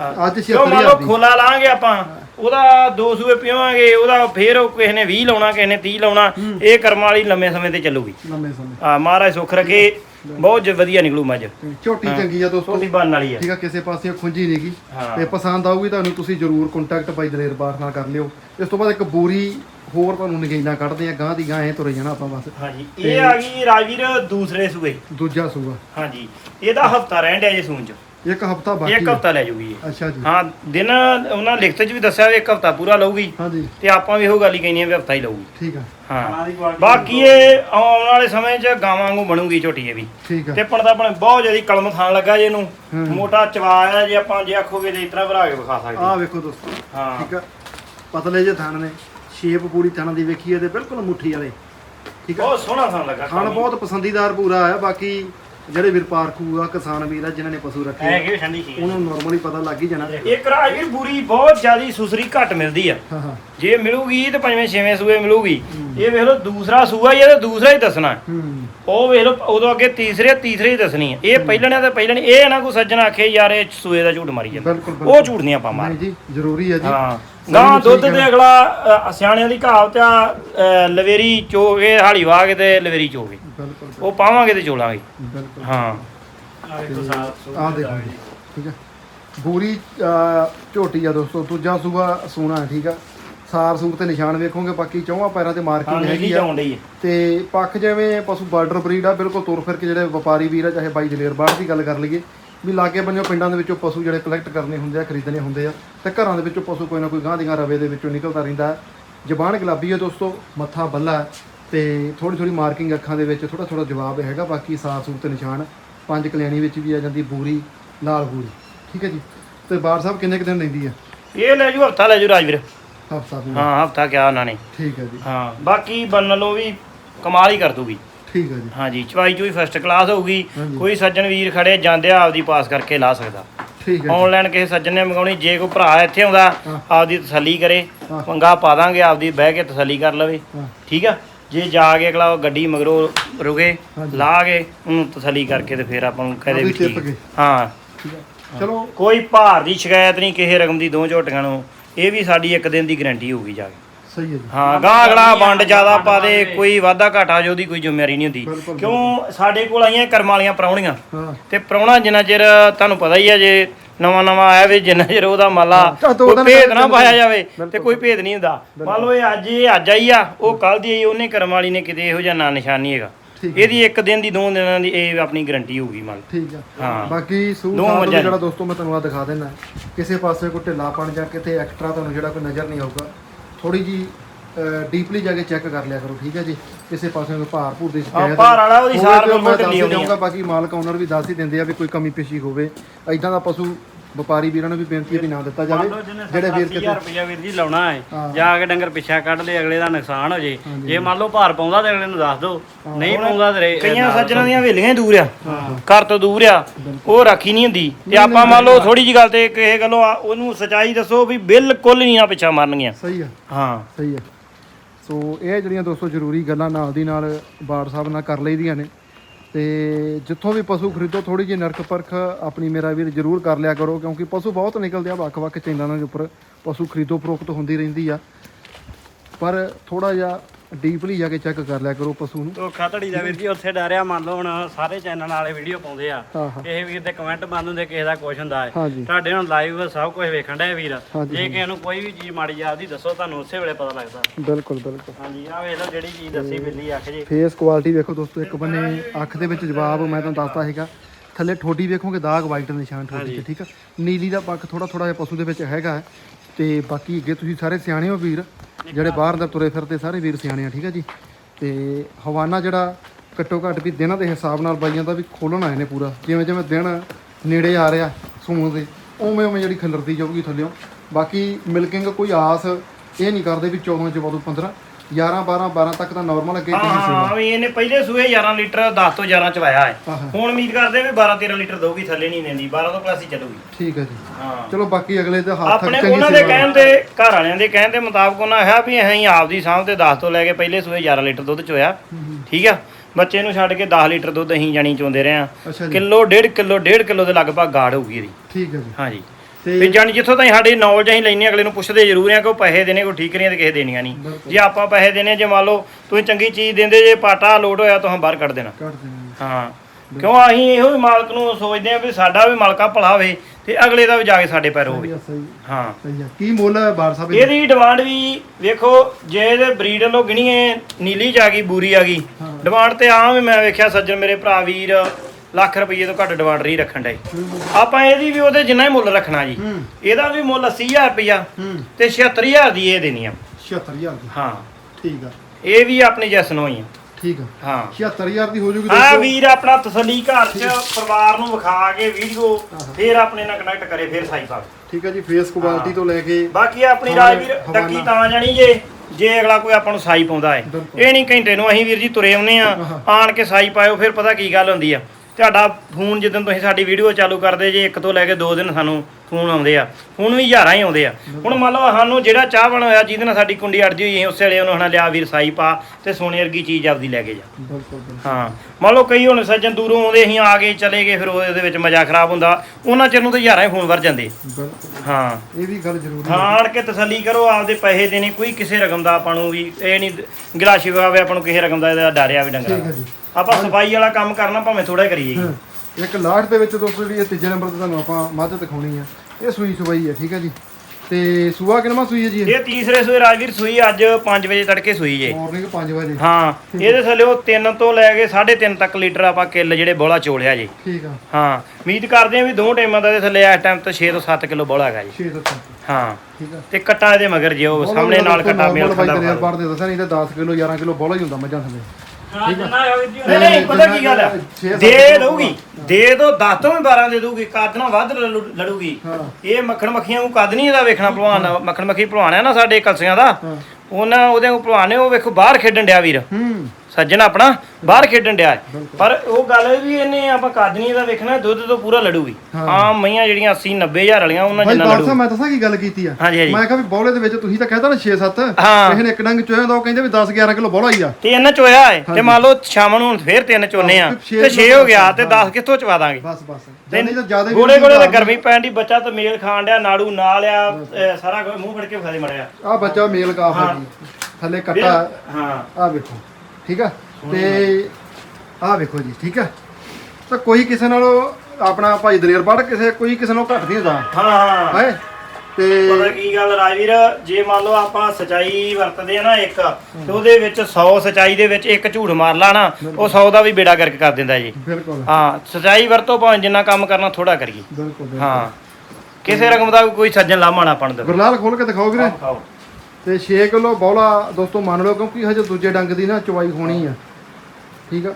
ਹਾਂ। ਅੱਜ ਕਿਉਂ ਮੰਨ 76000 ਲਓ ਦੀ ਖੋਲਾ ਲਾਂਗੇ ਆਪਾਂ। ਉਹਦਾ ਦੋ ਸੂਏ ਪਿਵਾਂਗੇ ਉਹਦਾ ਫੇਰ ਉਹ ਕਿਸੇ ਨੇ 20 ਲਾਉਣਾ ਕਿਸੇ ਨੇ 30 ਲਾਉਣਾ ਇਹ ਕਰਮ ਵਾਲੀ ਲੰਮੇ ਸਮੇਂ ਤੇ ਚੱਲੂਗੀ। ਲੰਮੇ ਸਮੇਂ। ਆ ਮਹਾਰਾਜ ਸੁੱਖ ਰਖੇ ਬਹੁਤ ਜ- ਵਧੀਆ ਨਿਕਲੂ ਮੱਝ। ਝੋਟੀ ਚੰਗੀ ਆ ਦੋਸਤੋ। ਛੋਟੀ ਬਣ ਵਾਲੀ ਆ। ਠੀਕ ਆ ਕਿਸੇ ਪਾਸੇ ਖੁੰਝੀ ਨਹੀਂਗੀ ਹਾਂ। ਤੇ ਪਸੰਦ ਆਊਗੀ ਤੁਹਾਨੂੰ ਤੁਸੀਂ ਜਰੂਰ ਕੰਟੈਕਟ ਬਾਈ ਦਲੇਰ ਬਾਰ ਨਾਲ ਕਰ ਲਿਓ। ਇਸ ਤੋਂ ਬਾਅਦ ਇੱਕ ਬੂਰੀ ਹੋਰ ਤੁਹਾਨੂੰ ਨਗੀਨਾ ਕੱਢਦੇ ਆ ਗਾਂ ਦੀ ਗਾਂ ਐ ਤੁਰੇ ਜਾਣਾ ਆਪਾਂ ਬਸ। ਹਾਂਜੀ ਇਹ ਆ ਗਈ ਰਾਜਵੀਰ ਦੂਸਰੇ ਸੂਏ। ਦੂਜਾ ਸੂਆ। ਹਾਂਜੀ ਇਹਦਾ ਹਫਤਾ ਰਹਿਣ ਡਿਆ ਜੇ ਸੂਨ ਚ। ਇੱਕ ਹਫਤਾ ਬਾਕੀ ਇੱਕ। ਹਫਤਾ ਲੈ ਜੂਗੀ ਇਹ। ਅੱਛਾ ਜੀ। ਹਾਂ ਦਿਨ ਉਹਨਾਂ ਲਿਖਤ ਚ ਵੀ ਦੱਸਿਆ ਵੀ ਇੱਕ ਹਫਤਾ ਪੂਰਾ ਲਊਗੀ। ਹਾਂਜੀ। ਤੇ ਆਪਾਂ ਵੀ ਇਹੋ ਗੱਲ ਹੀ ਕਹਿੰਦੇ ਆ ਵੀ ਹਫਤਾ ਹੀ ਲਊਗੀ। ਠੀਕ ਆ। ਹਾਂ। ਬਾਕੀ ਇਹ ਆਉਣ ਵਾਲੇ ਸਮੇਂ 'ਚ ਗਾਵਾਂ ਵਾਂਗੂ ਬਣੂਗੀ ਝੋਟੀ ਇਹ ਵੀ। ਠੀਕ ਆ। ਤੇ ਪਣ ਤਾਂ ਆਪਣੇ ਬਹੁਤ ਜ਼ਿਆਦਾ ਕਲਮ ਥਾਣ ਲੱਗਾ ਜੇ ਇਹਨੂੰ। ਹੂੰ। ਮੋਟਾ ਚਵਾਇਆ ਜੇ ਆਪਾਂ ਜੇ ਆਖੋਗੇ ਤੇ ਇਤਨਾ ਭਰਾ ਕੇ ਵਿਖਾ ਆ ਸਕਦੇ ਵੇਖੋ ਦੋਸਤੋ। ਹਾਂ। ਠੀਕ ਆ। ਪਤਲੇ ਜੇ ਥਣ ਨੇ। ਸ਼ੇਪ ਪੂਰੀ ਥਣ ਦੀ ਵੇਖੀਏ ਤੇ ਬਿਲਕੁਲ ਮੁੱਠੀ ਵਾਲੇ। ਠੀਕ ਆ। ਬਹੁਤ ਸੋਹਣਾ ਥਾਣ ਲੱਗਾ ਖਾਣ ਬਹੁਤ ਪਸੰਦੀਦਾਰ ਪੂਰਾ ਆ। ਬਾਕੀ ਜਿਹੜੇ ਵੀਰ ਪਾਰਖੂ ਆ ਕਿਸਾਨ ਵੀਰ ਆ ਜਿਨ੍ਹਾਂ ਨੇ ਪਸ਼ੂ ਰੱਖੇ ਆ, ਕਿ ਠੰਡੀ ਸੀ ਉਹਨਾਂ ਨੂੰ ਨਾਰਮਲੀ ਪਤਾ ਲੱਗ ਹੀ ਜਾਣਾ। ਇੱਕ ਰਾਜਵੀਰ ਬੂਰੀ ਬਹੁਤ ਜਿਆਦੀ ਸੁਸਰੀ ਘੱਟ ਮਿਲਦੀ ਆ। ਹਾਂ ਹਾਂ। ਜੇ ਮਿਲੂਗੀ ਤੇ ਪੰਜਵੇਂ ਛੇਵੇਂ ਸੂਏ ਮਿਲੂਗੀ। ਇਹ ਵੇਖ ਲਓ ਦੂਸਰਾ ਸੂਆ ਹੀ ਆ ਤੇ ਦੂਸਰਾ ਹੀ ਦੱਸਣਾ। ਹੂੰ। ਉਹ ਵੇਖ ਲਓ ਉਦੋਂ ਅੱਗੇ ਤੀਸਰੇ ਤੀਸਰੇ ਹੀ ਦੱਸਣੀ ਆ। ਇਹ ਪਹਿਲਣਿਆ ਤੇ ਪਹਿਲਣੀ ਇਹ ਨਾ ਕੋਈ ਸੱਜਣ ਆਖੇ ਯਾਰ ਇਹ ਸੂਏ ਦਾ ਝੂਠ ਮਾਰੀ ਜਾਂਦਾ। ਬਿਲਕੁਲ ਉਹ ਝੂਠ ਨਹੀਂ ਆਪਾਂ ਮਾਰ ਨਹੀਂ ਜੀ ਜ਼ਰੂਰੀ ਹੈ ਜੀ। ਹਾਂ। ਗਾਂ ਦੁੱਧ ਕਹਿਣਾ। ਅਗਲਾ ਅ, ਸਿਆਣਿਆਂ ਦੀ ਕਹਾਵਤ ਆ ਅ, ਲਵੇਰੀ ਚੋਗੇ ਹਾਲੀ ਵਾਹ ਕੇ ਤੇ ਲਵੇਰੀ ਚੋਗੇ। ਬਿਲਕੁਲ ਉਹ ਪਾਵਾਂਗੇ ਤੇ ਚੋਲਾਂਗੇ। ਬਿਲਕੁਲ। ਹਾਂ। ਆਹ ਦੇਖੋ ਜੀ ਠੀਕ ਹੈ ਬੂਰੀ ਅਹ, ਝੋਟੀ ਆ ਦੋਸਤੋ ਦੂਜਾ ਸੂਆ ਸੋਨਾ ਹੈ ਠੀਕ ਆ। ਸਾਰ ਸੂਰ ਤੇ ਨਿਸ਼ਾਨ ਵੇਖੋਗੇ ਬਾਕੀ ਚੌਹਾਂ ਪੈਰਾਂ ਤੇ ਮਾਰਕਿੰਗ ਹੈਗੀ ਆ। ਤੇ ਪੱਖ ਜਿਵੇਂ ਪਸ਼ੂ ਬਾਰਡਰ ਬਰੀਡ ਆ ਬਿਲਕੁਲ ਤੁਰ ਫਿਰ ਕੇ ਜਿਹੜੇ ਵਪਾਰੀ ਵੀਰ ਆ ਚਾਹੇ ਬਾਈ ਦਲੇਰ ਬਾੜ ਦੀ ਗੱਲ ਕਰ ਲਈਏ ਵੀ ਲਾਗੇ ਬੰਨਿਓ ਪਿੰਡਾਂ ਦੇ ਵਿੱਚੋਂ ਪਸ਼ੂ ਜਿਹੜੇ ਕਲੈਕਟ ਕਰਨੇ ਹੁੰਦੇ ਆ ਖਰੀਦਣੇ ਹੁੰਦੇ ਆ ਤੇ ਘਰਾਂ ਦੇ ਵਿੱਚੋਂ ਪਸ਼ੂ ਕੋਈ ਨਾ ਕੋਈ ਗਾਂ ਦੀਆਂ ਰਵੇ ਦੇ ਵਿੱਚੋਂ ਨਿਕਲਦਾ ਰਹਿੰਦਾ। ਜ਼ਬਾਨ ਗੁਲਾਬੀ ਹੈ ਦੋਸਤੋ ਮੱਥਾ ਬੱਲਾ ਤੇ ਥੋੜੀ ਥੋੜੀ ਮਾਰਕਿੰਗ ਅੱਖਾਂ ਦੇ ਵਿੱਚ ਥੋੜਾ ਥੋੜਾ ਜਵਾਬ ਹੈਗਾ ਬਾਕੀ ਸਾਫ਼ ਸੂਰ ਤੇ ਨਿਸ਼ਾਨ ਪੰਜ ਕਲਿਆਣੀ ਵਿੱਚ ਵੀ ਆ ਜਾਂਦੀ ਬੂਰੀ ਲਾਲ ਬੂਰੀ ਠੀਕ ਹੈ ਜੀ? ਤੇ ਬਾਰ ਸਾਹਿਬ ਕਿੰਨੇ ਕੁ ਦਿਨ ਲੈਂਦੀ ਆ? ਇਹ ਲੈ ਜੂ ਹਫਤਾ ਲੈ ਜੂ ਰਾਜਵੀਰ। ਹਫਤਾ ਹਾਂ ਹਫਤਾ ਕਿਹਾ ਉਹਨਾਂ ਨੇ। ਠੀਕ ਹੈ ਜੀ। ਹਾਂ ਬਾਕੀ ਬੰਨ ਲੋ ਵੀ ਕਮਾਲ ਹੀ ਕਰ ਦੂਗੀ। ਠੀਕ ਹੈ ਜੀ। ਹਾਂਜੀ ਚਵਾਈ ਚੂਈ ਫਸਟ ਕਲਾਸ ਹੋਊਗੀ। ਹਾਂਜੀ। ਕੋਈ ਸੱਜਣ ਵੀਰ ਖੜੇ ਜਾਂਦੇ ਆ ਆਪਦੀ ਪਾਸ ਕਰਕੇ ਲਾ ਸਕਦਾ। ਠੀਕ ਹੈ ਜੀ। ਆਨਲਾਈਨ ਕਿਸੇ ਸੱਜਣ ਨੇ ਮੰਗਾਉਣੀ ਜੇ ਕੋਈ ਭਰਾ ਇੱਥੇ ਆਉਂਦਾ ਹਾਂ। ਆਪਦੀ ਤਸੱਲੀ ਕਰੇ ਹਾਂ। ਪੰਗਾ ਪਾ ਦਾਂਗੇ ਆਪਦੀ ਬਹਿ ਕੇ ਤਸੱਲੀ ਕਰ ਲਵੇ। ਹਾਂ। ਠੀਕ ਆ? ਜੇ ਜਾ ਕੇ ਅਗਲਾ ਉਹ ਗੱਡੀ ਮਗਰੋਂ ਰੁਕੇ ਹਾਂਜੀ। ਲਾ ਕੇ ਉਹਨੂੰ ਤਸੱਲੀ ਕਰਕੇ ਤੇ ਫਿਰ ਆਪਾਂ ਨੂੰ ਕਹਦੇ ਵੀ ਆਪਣੀ ਟਿੱਪ ਠੀਕ। ਕੇ। ਹਾਂ। ਠੀਕ ਹੈ। ਚਲੋ। ਕੋਈ ਭਾਰ ਦੀ ਸ਼ਿਕਾਇਤ ਨਹੀਂ ਕਿਸੇ ਰਕਮ ਦੀ ਦੋ ਝੋਟੀਆਂ ਨੂੰ। ਇਹ ਵੀ ਸਾਡੀ ਇੱਕ ਦਿਨ ਦੀ ਗਾਰੰਟੀ ਹੋਊਗੀ ਜਾ ਕੇ। ਸਹੀ ਹੈ ਜੀ। ਹਾਂ ਗਾਂ ਅਗਲਾ ਵੰਡ ਜ਼ਿਆਦਾ ਪਾ ਦੇ ਕੋਈ ਵਾਧਾ ਘਾਟਾ ਜੋ ਉਹਦੀ ਕੋਈ ਜ਼ਿੰਮੇਵਾਰੀ ਨਹੀਂ ਹੁੰਦੀ। ਬਿਲਕੁਲ, ਕਿਉਂ ਸਾਡੇ ਕੋਲ ਆਈਆਂ ਕਰਮ ਵਾਲੀਆਂ ਪ੍ਰਾਹੁਣੀਆਂ। ਹਾਂ। ਤੇ ਪ੍ਰਾਹੁਣਾ ਜਿੰਨਾ ਚਿਰ ਤੁਹਾਨੂੰ ਪਤਾ ਹੀ ਹੈ ਜੇ ਨਵਾਂ ਨਵਾਂ ਆਇਆ ਵੀ ਜਿੰਨਾ ਚਿਰ ਉਹਦਾ ਮਾਲਾ ਹਾਂ, ਦੋ ਕੋਈ ਭੇਦ ਨਾ ਪਾਇਆ ਜਾਵੇ। ਤੇ ਕੋਈ ਭੇਦ ਨਹੀਂ ਹੁੰਦਾ। ਮੰਨ ਲਓ ਇਹ ਅੱਜ ਇਹ ਅੱਜ ਆਈ ਆ ਉਹ ਕੱਲ ਦੀ ਆਈ ਉਹਨੇ ਕਰਮ ਵਾਲੀ ਨੇ ਕਿਤੇ ਇਹੋ ਜਿਹਾ ਨਾਂ ਨਿਸ਼ਾਨ ਨਹੀਂ ਹੈਗਾ। ਇਹਦੀ ਇੱਕ ਦਿਨ ਦੀ ਦੋ ਦਿਨਾਂ ਦੀ ਇਹ ਆਪਣੀ ਗਾਰੰਟੀ ਹੋਊਗੀ ਮੰਨ। ਠੀਕ ਆ ਹਾਂ। ਬਾਕੀ ਸੂਟ ਮੱਝਾਂ ਜਿਹੜਾ ਦੋਸਤੋ ਮੈਂ ਤੁਹਾਨੂੰ ਆ ਦਿਖਾ ਦੇਣਾ ਕਿਸੇ ਪਾਸੇ ਕੋਈ ਢਿੱਲਾ ਪਣ ਜਾਂ ਕਿਤੇ ਐਕਸਟਰਾ ਤੁਹਾਨੂੰ ਜਿਹੜਾ ਕੋਈ ਨਜ਼ਰ ਨਹੀਂ ਆਊਗਾ ਥੋੜੀ ਜੀ ਡੀਪਲੀ ਜਾ ਕੇ ਚੈੱਕ ਕਰ ਲਿਆ ਕਰੋ ਠੀਕ ਹੈ ਜੀ? ਕਿਸੇ ਪਾਸੇ ਕੋਈ ਭਾਰ ਭੂਰ ਦੀ ਸ਼ਿਕਾਇਤ ਭਾਰ ਵਾਲਾ ਉਹਦੀ ਸਾਰ ਬਿਲਕੁਲ ਮੈਂ ਦੱਸ ਢਿੱਲੀ ਹੀ ਹੋਣੀ ਬਾਕੀ ਮਾਲਕ ਓਨਰ ਵੀ ਦੱਸ ਹੀ ਦਿੰਦੇ ਆ ਵੀ ਕੋਈ ਕਮੀ ਪੇਸ਼ੀ ਹੋਵੇ। ਐਦਾਂ ਦਾ ਪਸ਼ੂ ਵਪਾਰੀ ਵੀਰਾਂ ਨੂੰ ਵੀ ਬੇਨਤੀ ਹੈ ਵੀ ਨਾ ਦਿੱਤਾ ਜਾਵੇ। ਜਿਹੜੇ ਵੀਰ 20000 ਕਿਤੇ ਰੁਪਇਆ ਵੀਰ ਜੀ ਲਾਉਣਾ ਹੈ। ਜਾ ਕੇ ਡੰਗਰ ਪਿੱਛਾ ਕੱਢ ਲਏ ਅਗਲੇ ਦਾ ਨੁਕਸਾਨ ਹੋ ਜੇ। ਜੇ ਮੰਨ ਲਓ ਭਾਰ ਪਾਉਂਦਾ ਤੇ ਅਗਲੇ ਨੂੰ ਦੱਸ ਦਿਓ ਨਹੀਂ ਪਾਉਂਦਾ ਤੇ ਕਈਆਂ ਸੱਜਣਾਂ ਦੀਆਂ ਹਵੇਲੀਆਂ ਹੀ ਦੂਰ ਆ। ਘਰ ਤੋਂ ਦੂਰ ਆ। ਉਹ ਰਾਖੀ ਨਹੀਂ ਹੁੰਦੀ। ਤੇ ਆਪਾਂ ਮੰਨ ਲਓ ਥੋੜੀ ਜੀ ਗੱਲ ਤੇ ਕਿਸੇ ਗੱਲੋਂ ਆ- ਉਹਨੂੰ ਸਚਾਈ ਦੱਸੋ ਵੀ ਬਿਲਕੁਲ ਨਹੀਂ ਆ ਪਿੱਛਾ ਮਾਰਨਗੀਆਂ। ਸਹੀ ਆ। ਹਾਂ। ਸਹੀ ਹੈ ਸੋ ਇਹ ਜਿਹੜੀਆਂ ਦੋਸਤੋ ਜ਼ਰੂਰੀ ਗੱਲਾਂ ਨਾਲ ਦੀ ਨਾਲ ਬਾੜ ਸਾਹਿਬ ਨਾਲ ਕਰ ਲਈਦੀਆਂ ਨੇ। ਤੇ ਜਿੱਥੋਂ ਵੀ ਪਸ਼ੂ ਖਰੀਦੋ ਥੋੜੀ ਜਿਹੀ ਨਰਕ ਪਰਖ ਆਪਣੀ ਮੇਰਾ ਵੀਰ ਜ਼ਰੂਰ ਕਰ ਲਿਆ ਕਰੋ, ਕਿਉਂਕਿ ਪਸ਼ੂ ਬਹੁਤ ਨਿਕਲਦੇ ਆ, ਵੱਖ-ਵੱਖ ਚੈਨਲਾਂ ਦੇ ਉੱਪਰ ਪਸ਼ੂ ਖਰੀਦੋ ਫਰੋਖਤ ਹੁੰਦੀ ਰਹਿੰਦੀ ਆ। ਪਰ ਥੋੜਾ ਜਿਹਾ ਡੀਪਲੀ ਜਾ ਕੇ ਚੈੱਕ ਕਰ ਲਿਆ ਕਰੋ ਪਸ਼ੂ ਨੂੰ। ਧੋਖਾ ਧੜੀ ਦਾ ਵੀਰ ਜੀ ਉੱਥੇ ਡਰਿਆ ਮੰਨ ਲਓ ਹੁਣ ਸਾਰੇ ਚੈਨਲ ਵਾਲੇ ਵੀਡੀਓ ਪਾਉਂਦੇ ਆ। ਕਿਸੇ ਵੀਰ ਦੇ ਕਮੈਂਟ ਬੰਦ ਹੁੰਦੇ ਕਿਸੇ ਦਾ ਕੁਛ ਹੁੰਦਾ ਹੈ। ਤੁਹਾਡੇ ਹੁਣ ਲਾਈਵ ਸਭ ਕੁਝ ਵੇਖਣ ਡਿਆ ਵੀਰ। ਜੇ ਕਿਸੇ ਨੂੰ ਕੋਈ ਵੀ ਚੀਜ਼ ਮਾੜੀ ਜਾਂਦੀ ਦੱਸੋ ਤੁਹਾਨੂੰ ਉਸੇ ਵੇਲੇ ਪਤਾ ਲੱਗਦਾ। ਬਿਲਕੁਲ ਬਿਲਕੁਲ। ਹਾਂਜੀ ਆ ਵੇਖ ਲਓ ਜਿਹੜੀ ਚੀਜ਼ ਦੱਸੀ ਬਿੱਲੀ ਅੱਖ ਜੀ। ਫੇਸ ਕੁਆਲਿਟੀ ਵੇਖੋ ਦੋਸਤੋ ਇੱਕ ਬੰਨੇ ਅੱਖ ਦੇ ਵਿੱਚ ਜਵਾਬ ਮੈਂ ਤੁਹਾਨੂੰ ਦੱਸਦਾ ਹੈਗਾ ਥੱਲੇ ਠੋਡੀ ਵੇਖੋਗੇ ਦਾਗ ਵਾਈਟ ਨਿਸ਼ਾਨ ਠੋਡੀ ਤੇ ਠੀਕ ਆ? ਨੀਲੀ ਦਾ ਪੱਖ ਥੋੜਾ ਥੋੜਾ ਜਿਹਾ ਪਸ਼ੂ ਦੇ ਵਿੱਚ ਹੈਗਾ। ਤੇ ਬਾਕੀ ਅੱਗੇ ਤੁਸੀਂ ਸਾਰੇ ਸਿਆਣੇ ਹੋ ਵੀਰ, ਜਿਹੜੇ ਬਾਹਰ ਦਾ ਤੁਰੇ ਫਿਰਦੇ ਸਾਰੇ ਵੀਰ ਸਿਆਣੇ ਆ, ਠੀਕ ਆ ਜੀ? ਤੇ ਹਵਾਨਾ ਜਿਹੜਾ ਘੱਟੋ ਘੱਟ ਵੀ ਦਿਨਾਂ ਦੇ ਹਿਸਾਬ ਨਾਲ ਬਾਈਆਂ ਦਾ ਵੀ ਖੋਲਣ ਆਏ ਨੇ ਪੂਰਾ। ਜਿਵੇਂ ਜਿਵੇਂ ਦਿਨ ਨੇੜੇ ਆ ਰਿਹਾ ਸੂਣ ਦੇ, ਉਵੇਂ ਉਵੇਂ ਜਿਹੜੀ ਖਿਲਰਦੀ ਜਾਊਗੀ ਥੱਲਿਓਂ। ਬਾਕੀ ਮਿਲਕਿੰਗ ਕੋਈ ਆਸ ਇਹ ਨਹੀਂ ਕਰਦੇ ਵੀ 14 ਚ ਵਧੂ 15 11 12 12 ਤੱਕ ਤਾਂ ਨਾਰਮਲ ਅੱਗੇ ਹਾਂ ਕਹੀ ਹਾਂ ਵੀ ਇਹਨੇ ਪਹਿਲੇ ਸੂਏ 11 ਲੀਟਰ 10 ਤੋਂ 11 ਚਵਾਇਆ ਹੈ ਹਾਂ, ਹਾਂ। ਹੁਣ ਉਮੀਦ ਕਰਦੇ ਵੀ 12 13 ਲੀਟਰ ਦਊਗੀ ਥੱਲੇ ਨਹੀਂ ਦਿੰਦੀ। 12 ਤੋਂ ਪਲੱਸ ਹੀ ਚੱਲੂਗੀ। ਠੀਕ ਹੈ ਜੀ। ਹਾਂ। ਚਲੋ ਬਾਕੀ ਅਗਲੇ ਦੇ ਹੱਥ ਆਪਣੇ ਉਹਨਾਂ ਦੇ ਕਹਿਣ ਦੇ ਘਰ ਵਾਲਿਆਂ ਦੇ ਕਹਿਣ ਦੇ ਮੁਤਾਬਕ ਉਹਨਾਂ ਆਖਿਆ ਵੀ ਅਸੀਂ ਆਪਦੀ ਸਾਂਭ ਤੇ 10 ਤੋਂ ਲੈ ਕੇ ਪਹਿਲੇ ਸੂਏ 11 ਲੀਟਰ ਦੁੱਧ ਚੋਇਆ ਠੀਕ ਆ? ਬੱਚੇ ਨੂੰ ਛੱਡ ਕੇ 10 ਲੀਟਰ ਦੁੱਧ ਅਸੀਂ ਜਾਣੀ ਚੋਂਦੇ ਰਹੇ ਆ ਜੀ। ਕਿਲੋ ਡੇਢ ਕਿਲੋ ਡੇਢ ਕਿਲੋ ਦੇ ਲਗਭਗ ਗਾੜ ਹੋਊਗੀ ਇਹਦੀ। ਠੀਕ ਹੈ ਜੀ। ਹਾਂਜੀ। ਤੇ ਵੀ ਜਾਣੀ ਜਿੱਥੋਂ ਤਾਈਂ ਸਾਡੀ ਨੌਲੇਜ ਅਸੀਂ ਲੈਣੀ ਅਗਲੇ ਨੂੰ ਪੁੱਛਦੇ ਜ਼ਰੂਰ ਆ ਕਿ ਉਹ ਪੈਸੇ ਦੇਣੇ ਕੋਈ ਠੀਕ ਨਹੀਂ ਤੇ ਕਿਸੇ ਦੇਣੀਆਂ ਨਹੀਂ। ਬਿਲਕੁਲ। ਜੇ ਆਪਾਂ ਪੈਸੇ ਦੇਣੇ ਜੇ ਮੰਨ ਲਓ ਤੁਸੀਂ ਚੰਗੀ ਚੀਜ਼ ਦਿੰਦੇ ਜੇ ਪਾਟਾ ਲੋਡ ਹੋਇਆ ਤਾਂ ਬਾਹਰ ਕੱਢ ਦੇਣਾ। ਕੱਢ ਦੇਣਾ ਹਾਂ। ਕਿਉਂ ਅਸੀਂ ਇਹੋ ਹੀ ਮਾਲਕ ਨੂੰ ਸੋਚਦੇ ਆ ਵੀ ਸਾਡਾ ਵੀ ਮਾਲਕਾ ਭਲਾ ਹੋਵੇ ਤੇ ਅਗਲੇ ਦਾ ਵੀ ਜਾ ਕੇ ਸਾਡੇ ਪੈਰ ਹੋਵੇ। ਸਹੀ ਆ, ਸਹੀ ਹਾਂ। ਸਹੀ ਆ। ਕੀ ਮੁੱਲ ਹੈ ਬਾਰ ਸਾਹਿਬ ਇਹਦਾ? ਇਹਦੀ ਡਿਮਾਂਡ ਵੀ ਵੇਖੋ ਜੇ ਇਹਦੇ ਬਰੀਡ ਵੱਲੋਂ ਗਿਣੀਏ ਨੀਲੀ ਆ ਗਈ ਬੂਰੀ ਆ ਗਈ। ਹਾਂ। ਡਿਮਾਂਡ ਤੇ ਆਮ ਵੀ ਮੈਂ ਵੇਖਿਆ ਸੱਜਣ ਮੇਰੇ ਭਰਾ ਵੀਰ ਲੱਖ ਰੁਪਏ ਤੋਂ ਘੱਟ ਡਿਮਾਂਡ ਨਹੀਂ ਰੱਖਣ ਡਏ। ਆਪਾਂ ਇਹਦੀ ਵੀ ਉਹਦੇ ਜਿੰਨਾ ਹੀ ਮੁੱਲ ਰੱਖਣਾ ਜੀ। ਇਹਦਾ ਵੀ ਮੁੱਲ 80000 ਰੁਪਇਆ ਤੇ 76000 ਦੀ ਇਹ ਦੇਣੀ ਆ। 76000 ਦੀ। ਹਾਂ। ਠੀਕ ਆ। ਇਹ ਵੀ ਆਪਣੀ ਜਸਨੋਂ ਹੀ ਆ। ਠੀਕ ਆ। ਹਾਂ। 76000 ਦੀ ਹੋ ਜੂਗੀ ਆ ਵੀਰ ਆਪਣਾ ਤਸੱਲੀ ਘਰ ਚ ਪਰਿਵਾਰ ਨੂੰ ਵਿਖਾ ਕੇ ਵੀਡੀਓ ਫੇਰ ਆਪਣੇ ਨਾਲ ਕਨੈਕਟ ਕਰੇ ਫੇਰ ਸਾਈ ਪਾ ਠੀਕ ਆ ਜੀ ਫੇਸ ਕੁਆਲਿਟੀ ਤੋਂ ਲੈ ਕੇ ਬਾਕੀ ਆਪਣੀ ਰਾਜਵੀਰ। ਡੱਕੀ ਤਾਂ ਜਾਣੀ ਜੇ ਜੇ ਅਗਲਾ ਕੋਈ ਆਪਾਂ ਨੂੰ ਸਾਈ ਪਾਉਂਦਾ ਹੈ। ਇਹ ਨਹੀਂ ਘੰਟੇ ਨੂੰ ਅਸੀਂ ਵੀਰ ਜੀ ਤੁਰੇ ਆਉਨੇ ਆ। ਆਣ ਕੇ ਸਾਈ ਪਾਇਓ ਫਿਰ ਪਤਾ ਕੀ ਗੱਲ ਹੁੰਦੀ ਆ। ਤੁਹਾਡਾ ਫੋਨ ਜਦੋਂ ਤੁਸੀਂ ਸਾਡੀ ਵੀਡੀਓ ਚਾਲੂ ਕਰਦੇ ਜੇ ਇੱਕ ਤੋਂ ਲੈ ਕੇ ਦੋ ਦਿਨ ਸਾਨੂੰ ਫੋਨ ਆਉਂਦੇ ਆ। ਫੋਨ ਵੀ ਹਜ਼ਾਰਾਂ ਹੀ ਆਉਂਦੇ ਆ। ਹੁਣ ਮੰਨ ਲਓ ਸਾਨੂੰ ਜਿਹੜਾ ਚਾਹ ਬਣ ਹੋਇਆ ਜਿਹਦੇ ਨਾਲ ਸਾਡੀ ਕੁੰਡੀ ਅੜਦੀ ਹੋਈ ਹੈ ਉਸੇ ਵੇਲੇ ਉਹਨੂੰ ਹਣਾ ਲਿਆ ਵੀਰ ਸਾਈ ਪਾ ਤੇ ਸੋਨੇ ਵਰਗੀ ਚੀਜ਼ ਆਪਦੀ ਲੈ ਕੇ ਜਾ। ਬਿਲਕੁਲ ਹਾਂ। ਮੰਨ ਲਓ ਕਈ ਹੁਣ ਸੱਜਣ ਦੂਰੋਂ ਆਉਂਦੇ ਅਸੀਂ ਆ ਗਏ ਚਲੇ ਗਏ ਫਿਰ ਉਹਦੇ ਵਿੱਚ ਮਜ਼ਾ ਖਰਾਬ ਹੁੰਦਾ। ਉਹਨਾਂ ਚਿਰ ਨੂੰ ਤਾਂ ਹਜ਼ਾਰਾਂ ਹੀ ਫੋਨ ਵਰ ਜਾਂਦੇ। ਬਿਲਕੁਲ। ਹਾਂ। ਇਹ ਵੀ ਗੱਲ ਜ਼ਰੂਰੀ ਹਾਂ। ਆਣ ਕੇ ਤਸੱਲੀ ਕਰੋ ਆਪਦੇ ਪੈਸੇ ਦੇਣੇ। ਕੋਈ ਕਿਸੇ ਰਕਮ ਦਾ ਆਪਾਂ ਨੂੰ ਵੀ ਇਹ ਨਹੀਂ ਗਲਾਸ਼ੀ ਆਵੇ ਆਪਾਂ ਨੂੰ ਕਿਸੇ ਰਕਮ ਦਾ ਇਹਦਾ ਡਰਿਆ ਵੀ ਠੀਕ ਹੈ ਡੰਗਰ ਜੀ। ਆਪਾਂ ਸਫ਼ਾਈ ਵਾਲਾ ਕੰਮ ਕਰਨਾ ਭਾਵੇਂ ਥੋੜਾ ਕਰੀਏ। ਹਾਂ। ਇੱਕ ਲਾਟ ਦੇ ਵਿੱਚ ਦੋਸਤੋ ਜਿਹੜੀ ਇਹ ਤੀਜੇ ਨੰਬਰ ਤੇ ਤੁਹਾਨੂੰ ਆਪਾਂ ਮੱਝ ਦਿਖਾਉਣੀ ਆ। ਇਹ ਸੂਈ ਸਵਾਈ ਹੈ ਠੀਕ ਹੈ ਜੀ। ਤੇ ਸੂਆ ਕਿਨਮਾ ਸੂਈ ਹੈ ਜੀ ਇਹ? ਤੀਸਰੇ ਸੂਏ ਰਾਜਵੀਰ ਸੂਈ ਅੱਜ 5 ਵਜੇ ਤੜਕੇ ਸੂਈ ਜੇ ਮਾਰਨਿੰਗ 5 ਵਜੇ। ਹਾਂ ਇਹਦੇ ਥੱਲੇ ਉਹ 3 ਤੋਂ ਲੈ ਕੇ 3.5 ਤੱਕ ਲੀਟਰ ਆਪਾਂ ਕਿੱਲ ਜਿਹੜੇ ਬੋਲਾ ਚੋਲਿਆ ਜੇ। ਠੀਕ ਆ। ਹਾਂ ਉਮੀਦ ਕਰਦੇ ਆ ਵੀ ਦੋ ਟਾਈਮਾਂ ਦਾ ਇਹਦੇ ਥੱਲੇ ਇਸ ਟਾਈਮ ਤੇ 6 ਤੋਂ 7 ਕਿਲੋ ਬੋਲਾ ਹੈਗਾ ਜੀ। 6 ਤੋਂ ਹਾਂ ਠੀਕ ਆ। ਤੇ ਕੱਟਾ ਇਹਦੇ ਮਗਰ ਜੇ ਉਹ ਸਾਹਮਣੇ ਨਾਲ ਕੱਟਾ ਮੇਲ ਖਾਂਦਾ ਬਾਈ ਪੜਦੇ ਦੱਸਿਆ ਨਹੀਂ ਤੇ 10 ਕਿਲੋ 11 ਕਿਲੋ ਬੋਲਾ ਹੀ ਹੁੰਦਾ ਮੱਝਾਂ ਥੱਲੇ। ਹਾਂ ਨਹੀਂ ਨਹੀਂ ਪਤਾ ਕੀ ਗੱਲ ਆ? ਛੇ ਸੱਤ ਦੇ ਕਿਲੋ ਦਊਗੀ। ਦੇ ਦੋ 10 ਤੋਂ ਵੀ 12 ਦੇ ਦਊਗੀ ਕੱਦ ਨਾਲ ਵੱਧ ਲੜੂ- ਲੜੂਗੀ। ਹਾਂ। ਇਹ ਮੱਖਣ ਮੱਖੀਆਂ ਨੂੰ ਕੱਦ ਨਹੀਂ ਇਹਦਾ ਵੇਖਣਾ ਭਲਵਾਨ ਮੱਖਣ ਮੱਖੀ ਭਲਵਾਨ ਆ ਨਾ ਸਾਡੇ ਕਲਸੀਆਂ ਦਾ। ਹਾਂ। ਉਹਨਾਂ ਉਹਦੇ ਭਲਵਾਨ ਨੇ ਉਹ ਵੇਖੋ ਬਾਹਰ ਖੇਡਣ ਡਿਆ ਵੀਰ। ਹੂੰ। ਸੱਜਣ ਆਪਣਾ ਬਾਹਰ ਖੇਡਣ ਡਿਆ ਹੈ। ਪਰ ਉਹ ਗੱਲ ਵੀ ਇਹਨੇ ਆਪਾਂ ਕੱਦ ਨਹੀਂ ਇਹਦਾ ਵੇਖਣਾ ਦੁੱਧ ਤੋਂ ਪੂਰਾ ਲੜੂਗੀ। ਆਮ ਮਈਆਂ ਜਿਹੜੀਆਂ 80 90 ਹਜ਼ਾਰ ਵਾਲੀਆਂ ਉਹਨਾਂ ਜਿੰਨਾ ਲੜੂ ਮੈਂ ਦੱਸਾਂ ਕੀ ਗੱਲ ਕੀਤੀ ਆ? ਮੈਂ ਕਿਹਾ ਵੀ ਬੋਲੇ ਦੇ ਵਿੱਚ ਤੁਸੀਂ ਤਾਂ ਕਹਿਤਾ ਨਾ 6-7 ਹਾਂ। ਕਿਸੇ ਨੇ ਇੱਕ ਡੰਗ ਚੋਇਆ ਤਾਂ ਉਹ ਕਹਿੰਦੇ ਵੀ 10-11 ਕਿਲੋ ਬੋਲਾ ਹੀ ਆ। ਤੇ ਇਹਨਾਂ ਚੋਇਆ ਹੈ ਤੇ ਮੰਨ ਲਓ ਸ਼ਾਮ ਨੂੰ ਫੇਰ ਤਿੰਨ ਚੋਨੇ ਆ ਤੇ 6 ਹੋ ਗਿਆ ਤੇ ਹਾਂ। 10 ਕਿੱਥੋਂ ਚਵਾ ਦਾਂਗੇ? ਬਸ ਬਸ। ਨਹੀਂ ਤਾਂ ਜ਼ਿਆਦਾ ਗੋਲੇ ਗੋਲੇ ਤੇ ਗਰਮੀ ਪੈਣ ਦੀ ਬੱਚਾ ਤਾਂ ਮੇਲ ਖਾਣ ਡਿਆ ਨਾੜੂ ਨਾਲ ਆ ਸਾਰਾ ਮੂੰਹ ਫੜ ਕੇ ਦੇ ਮੜਿਆ ਆ ਬੱਚਾ ਮੇਲ ਕਾਫ ਥੱਲੇ ਕੱਟਾ। ਹਾਂ। ਆ ਵੇਖੋ। ਠੀਕ ਆ? ਤੇ ਆ ਵੇਖੋ ਜੀ ਠੀਕ ਆ? ਤਾਂ ਕੋਈ ਕਿਸੇ ਨਾਲੋਂ ਆਪਣਾ ਭਾਈ ਦਲੇਰ ਬੜ ਕਿਸੇ ਕੋਈ ਕਿਸੇ ਨਾਲੋਂ ਘੱਟ ਨਹੀਂ ਹੁੰਦਾ। ਹਾਂ ਹਾਂ। ਹੈ? ਤੇ ਪਤਾ ਕੀ ਗੱਲ ਰਾਜਵੀਰ ਜੇ ਮੰਨ ਲਓ ਆਪਾਂ ਸਚਾਈ ਵਰਤਦੇ ਆ ਨਾ ਇੱਕ ਤੇ ਉਹਦੇ ਵਿੱਚ 100 ਸਚਾਈ ਦੇ ਵਿੱਚ ਇੱਕ ਝੂਠ ਮਾਰ ਲਾ ਨਾ ਉਹ 100 ਦਾ ਵੀ ਬੇੜਾ ਗਰਕ ਕਰ ਦਿੰਦਾ ਜੀ। ਬਿਲਕੁਲ। ਹਾਂ ਸਚਾਈ ਵਰਤੋ ਭਾਵੇਂ ਜਿੰਨਾ ਕੰਮ ਕਰਨਾ ਥੋੜਾ ਕਰੀਏ। ਬਿਲਕੁਲ ਬਿਲਕੁਲ। ਹਾਂ। ਕਿਸੇ ਰਕਮ ਦਾ ਕੋਈ ਸੱਜਣ ਲਾਮਾ ਨਾ ਪਣ ਦੇ ਗੁਰਲਾਲ ਖੋਲ ਕੇ ਦਿਖਾਓ ਵੀਰੇ। ਖਾਓ ਤੇ 6 ਕਿਲੋ ਬੌਲਾ ਦੋਸਤੋ ਮੰਨ ਲਓ ਕਿਉਂਕਿ ਹਜੇ ਦੂਜੇ ਡੰਗ ਦੀ ਨਾ ਚਵਾਈ ਹੋਣੀ ਆ। ਠੀਕ ਆ?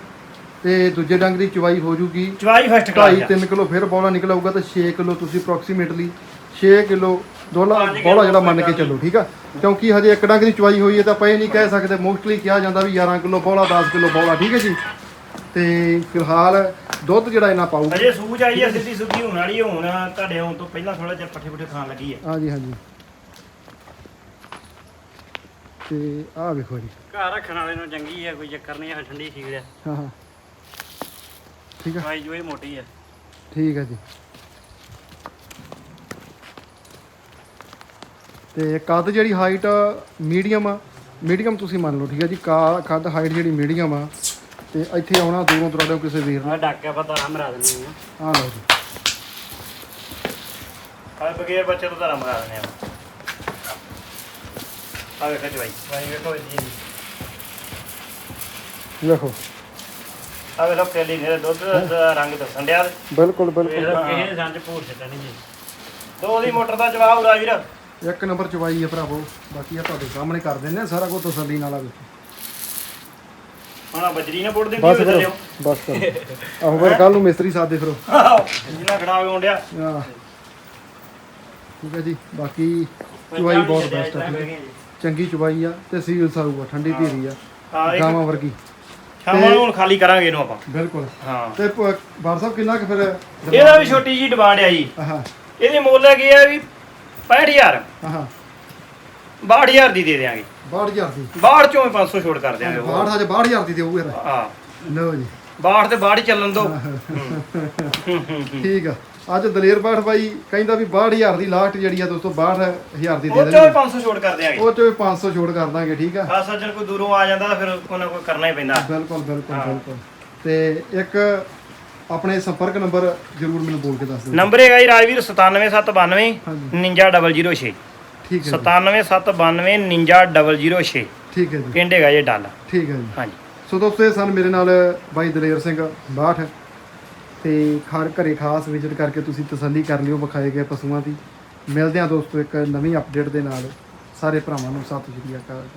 ਤੇ ਦੂਜੇ ਡੰਗ ਦੀ ਚਵਾਈ ਹੋ ਜੂਗੀ। ਚਵਾਈ ਫਸਟ ਕਲਾਸ 2.5 3 ਕਿਲੋ ਫਿਰ ਬੋਲਾ ਨਿਕਲੂਗਾ ਤਾਂ 6 ਕਿਲੋ ਤੁਸੀਂ ਅਪਰੋਕਸੀਮੇਟਲੀ 6 ਕਿਲੋ ਦੋਲਾ ਬੋਲਾ ਜਿਹੜਾ ਮੰਨ ਕੇ ਚੱਲੋ ਠੀਕ ਆ? ਕਿਉਂਕਿ ਹਜੇ ਇੱਕ ਡੰਗ ਦੀ ਚਵਾਈ ਹੋਈ ਹੈ ਤਾਂ ਆਪਾਂ ਇਹ ਨਹੀਂ ਕਹਿ ਸਕਦੇ ਮੋਸਟਲੀ ਕਿਹਾ ਜਾਂਦਾ ਵੀ 11 ਕਿਲੋ ਬੋਲਾ 10 ਕਿਲੋ ਬੋਲਾ ਠੀਕ ਹੈ ਜੀ? ਤੇ ਫਿਲਹਾਲ ਦੁੱਧ ਜਿਹੜਾ ਇਹਨਾਂ ਪਾਊਗਾ। ਅਜੇ ਸੂਜ ਆਈ ਹੈ ਸਿੱਧੀ ਸੁੱਧੀ ਹੋਣ ਵਾਲੀ ਹੁਣ ਤੁਹਾਡੇ ਆਉਣ ਤੋਂ ਪਹਿਲਾਂ ਥੋੜਾ ਜਿਹਾ ਪੱਠੇ ਪੁੱਠੇ ਖਾਣ ਲੱਗੀ ਹੈ। ਹਾਂਜੀ ਹਾਂਜੀ। ਤੇ ਆਹ ਵੇਖੋ ਜੀ। ਘਰ ਰੱਖਣ ਵਾਲੇ ਨੂੰ ਚੰਗੀ ਹੈ ਕੋਈ ਚੱਕਰ ਨਹੀਂ ਹੈ ਠੰਡੀ ਠੀਕ ਹੈ ਹਾਂ ਹਾਂ। ਠੀਕ ਆ। ਦਵਾਈ ਜੋਈ ਮੋਟੀ ਹੈ ਠੀਕ ਹੈ ਜੀ। ਤੇ ਕੱਦ ਜਿਹੜੀ ਹਾਈਟ ਮੀਡੀਅਮ ਆ ਮੀਡੀਅਮ ਤੁਸੀਂ ਮੰਨ ਲਓ ਠੀਕ ਹੈ ਜੀ। ਕਾ ਕੱਦ ਹਾਈਟ ਜਿਹੜੀ ਮੀਡੀਅਮ ਆ ਤੇ ਇੱਥੇ ਆਉਣਾ ਦੂਰੋਂ ਦਰਾਡੋਂ ਕਿਸੇ ਵੀਰ ਨੂੰ। ਡੱਕ ਕੇ ਪਤਾ ਰਾਮ ਰਾ ਦਿੰਦੀ ਹਾਂ ਆ ਲਓ ਜੀ। ਆ ਬਗੈਰ ਬੱਚੇ ਤੋਂ ਧਰਮ ਕਰਾ ਦਿੰਦੇ ਆ ਵੇਖੋ ਚਵਾਈ ਚਵਾਈ ਵੇਖੋ ਜੀ ਵੇਖੋ ਆ ਵੇਖੋ ਪਹਿਲੀ ਨੇ ਦੁੱਧ ਦਾ ਰੰਗ ਦੱਸਣ ਡਿਆ ਬਿਲਕੁਲ ਬਿਲਕੁਲ ਇਹ ਸੰਜ ਭੂਰ ਛੱਡਣੀ ਜੀ ਦੋ ਦੀ ਮੋਟਰ ਦਾ ਜਵਾਬ ਉਰਾ ਵੀਰ ਇੱਕ ਨੰਬਰ ਚਵਾਈ ਹੈ ਭਰਾਵੋ ਬਾਕੀ ਆ ਤੁਹਾਡੇ ਸਾਹਮਣੇ ਕਰ ਦਿੰਦੇ ਆ ਸਾਰਾ ਕੁਝ ਤਸੱਲੀ ਨਾਲ ਆ ਵੇਖੋ ਹੁਣ ਬਜਰੀ ਨਾ ਪੁੱਟ ਦਿੰਦੀ ਬਸ ਹੋਵੇ ਕਰੋ ਥੱਲੇ ਬਸ ਕਰੋ ਆਹੋ ਫਿਰ ਕੱਲ ਨੂੰ ਮਿਸਤਰੀ ਸਾਦੇ ਫਿਰੋ ਜਿੰਨਾ ਖੜਾ ਹੋਣ ਡਿਆ ਆਹ ਠੀਕ ਹੈ ਜੀ ਬਾਕੀ ਚਵਾਈ ਬਹੁਤ ਬੈਸਟ ਆ ਠੀਕ ਹੈ ਚੰਗੀ ਚਵਾਈ ਆ ਤੇ ਸੀਲ ਸਾਊ ਆ ਠੰਡੀ ਧੀਰੀ ਆ। ਹਾਂ। ਇੱਕ ਗਾਵਾਂ ਵਰਗੀ। ਸ਼ਾਮਾਂ ਨੂੰ ਹੁਣ ਖਾਲੀ ਕਰਾਂਗੇ ਇਹਨੂੰ ਆਪਾਂ। ਬਿਲਕੁਲ। ਹਾਂ। ਤੇ ਬਾਰ ਸਾਹਿਬ ਕਿੰਨਾ ਕੁ ਫਿਰ ਇਹਦਾ ਵੀ ਛੋਟੀ ਜੀ ਡਿਮਾਂਡ ਆ ਜੀ। ਆਹਾ ਇਹਦੀ ਮੁੱਲ ਹੈਗੀ ਆ ਵੀ 65000 ਆਹਾ 62000 ਦੀ ਦੇ ਦੇਾਂਗੇ 62000 ਦੀ? ਬਾਹਰ ਚੋਂ ਵੀ 500 ਛੋੜ ਕਰ ਦਿਆਂਗੇ। 62 ਹਜੇ 62000 ਦੀ ਦੇਊਗਾ ਯਾਰ ਹਾਂ। ਲਓ ਜੀ। ਬਾਹਰ ਤੇ ਬਾਹਰ ਹੀ ਚੱਲਣ ਦੋ। ਠੀਕ ਆ। ਅੱਜ ਦਲੇਰ ਬਾਠ ਬਾਈ ਕਹਿੰਦਾ ਵੀ 62000 ਦੀ ਲਾਸਟ ਜਿਹੜੀ ਆ ਦੋਸਤੋ 62000 ਦੀ ਦੇ ਉਹ ਚੋਂ ਦੇਣੀ ਵੀ 500 ਛੋੜ ਕਰ ਦਿਆਂਗੇ। ਉਹ ਚੋਂ ਵੀ 500 ਛੋੜ ਕਰ ਦਾਂਗੇ ਠੀਕ ਆ? ਖਾਸ ਸੱਜਣ ਕੋਈ ਦੂਰੋਂ ਆ ਜਾਂਦਾ ਤਾਂ ਫਿਰ ਕੋਈ ਨਾ ਕੋਈ ਕਰਨਾ ਹੀ ਪੈਂਦਾ। ਬਿਲਕੁਲ ਬਿਲਕੁਲ ਬਿਲਕੁਲ। ਤੇ ਇੱਕ ਆਪਣੇ ਸੰਪਰਕ ਨੰਬਰ ਜਰੂਰ ਮੈਨੂੰ ਬੋਲ ਕੇ ਦੱਸ ਦਿਓ। ਨੰਬਰ ਹੈਗਾ ਜੀ ਰਾਜਵੀਰ 97792 ਹਾਂਜੀ। 99006 ਠੀਕ ਹੈ ਜੀ। 97792 99006 ਠੀਕ ਹੈ ਜੀ। ਪਿੰਡ ਹੈਗਾ ਜੀ ਡੱਲ। ਠੀਕ ਹੈ ਜੀ। ਹਾਂਜੀ। ਸੋ ਦੋਸਤੋ ਇਹ ਸਨ ਮੇਰੇ ਨਾਲ ਬਾਈ ਦਲੇਰ ਸਿੰਘ ਬਾਠ। ਤੇ ਖਾਰ ਘਰੇ ਖਾਸ ਵਿਜ਼ਿਟ ਕਰਕੇ ਤੁਸੀਂ ਤਸੱਲੀ ਕਰ ਲਿਓ ਵਿਖਾਏ ਗਏ ਪਸ਼ੂਆਂ ਦੀ। ਮਿਲਦੇ ਹਾਂ ਦੋਸਤੋ ਇੱਕ ਨਵੀਂ ਅਪਡੇਟ ਦੇ ਨਾਲ। ਸਾਰੇ ਭਰਾਵਾਂ ਨੂੰ ਸਤਿ ਸ਼੍ਰੀ ਅਕਾਲ।